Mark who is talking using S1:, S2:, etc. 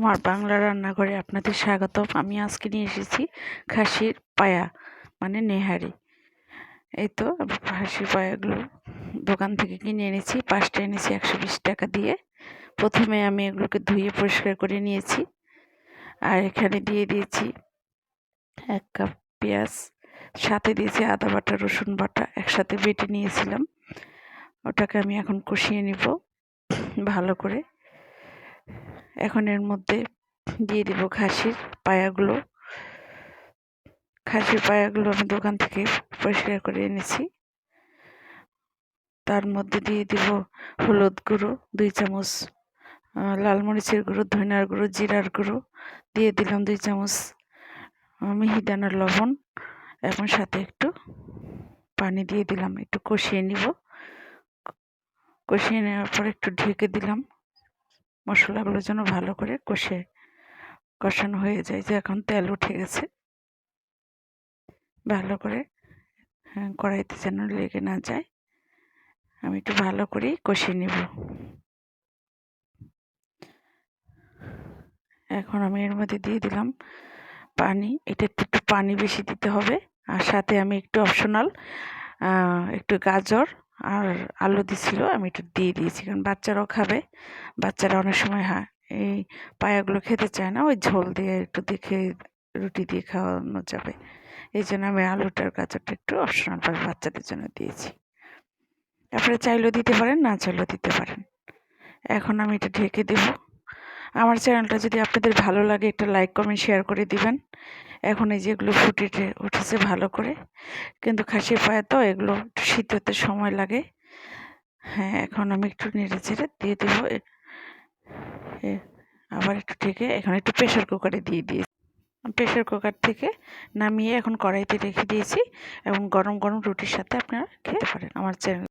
S1: আমার বাংলা রান্নাঘরে আপনাদের স্বাগত আমি আজকে নিয়ে এসেছি খাসির পায়া মানে নেহারি। এই তো খাসির পায়াগুলো দোকান থেকে কিনে এনেছি। পাঁচটা এনেছি একশো বিশ টাকা দিয়ে। প্রথমে আমি এগুলোকে ধুয়ে পরিষ্কার করে নিয়েছি। আর এখানে দিয়ে দিয়েছি এক কাপ পেঁয়াজ, সাথে দিয়েছি আদা বাটা, রসুন বাটা, একসাথে বেটে নিয়েছিলাম। ওটাকে আমি এখন কষিয়ে নিব ভালো করে। এখন এর মধ্যে দিয়ে দিব খাসির পায়াগুলো। খাসির পায়াগুলো আমি দোকান থেকে পরিষ্কার করে এনেছি। তার মধ্যে দিয়ে দিব হলুদ গুঁড়ো, দুই চামচ লাল মরিচের গুঁড়ো, ধনিয়ার গুঁড়ো, জিরার গুঁড়ো, দিয়ে দিলাম দুই চামচ মিহিদানার লবণ, এবং সাথে একটু পানি দিয়ে দিলাম, একটু কষিয়ে নিব। কষিয়ে নেওয়ার পর একটু ঢেকে দিলাম। মশলাগুলো যেন ভালো করে কষে কষানো হয়ে যায় যে এখন তেল উঠে গেছে। ভালো করে হ্যাঁ, কড়াইতে যেন লেগে না যায়। আমি একটু ভালো করেই কষিয়ে নেব। এখন আমি এর মধ্যে দিয়ে দিলাম পানি। এটা একটু পানি বেশি দিতে হবে। আর সাথে আমি একটু অপশনাল একটু গাজর আর আলু দিছিল, আমি একটু দিয়ে দিয়েছি, কারণ বাচ্চারাও খাবে। বাচ্চারা অনেক সময় হ্যাঁ এই পায়াগুলো খেতে চায় না, ওই ঝোল দিয়ে একটু দেখে রুটি দিয়ে খাওয়ানো যাবে। এই জন্য আমি আলুটার গাজরটা একটু অপশনালভাবে বাচ্চাদের জন্য দিয়েছি। আপনারা চাইলেও দিতে পারেন, না চাইলেও দিতে পারেন। এখন আমি এটা ঢেকে দেব। আমার চ্যানেলটা যদি আপনাদের ভালো লাগে, একটা লাইক, কমেন্ট, শেয়ার করে দিবেন। এখন এই যেগুলো ফুটে উঠেছে ভালো করে। কিন্তু খাসির পায়ে তো এগুলো শীত হতে সময় লাগে। হ্যাঁ এখন আমি একটু নেড়ে ছেড়ে দিয়ে দেব। আবার একটু ঢেকে এখন একটু প্রেশার কুকারে দিয়ে দিয়ে প্রেশার কুকার থেকে নামিয়ে এখন কড়াইতে রেখে দিয়েছি এবং গরম গরম রুটির সাথে আপনারা খেতে পারেন আমার চ্যানেল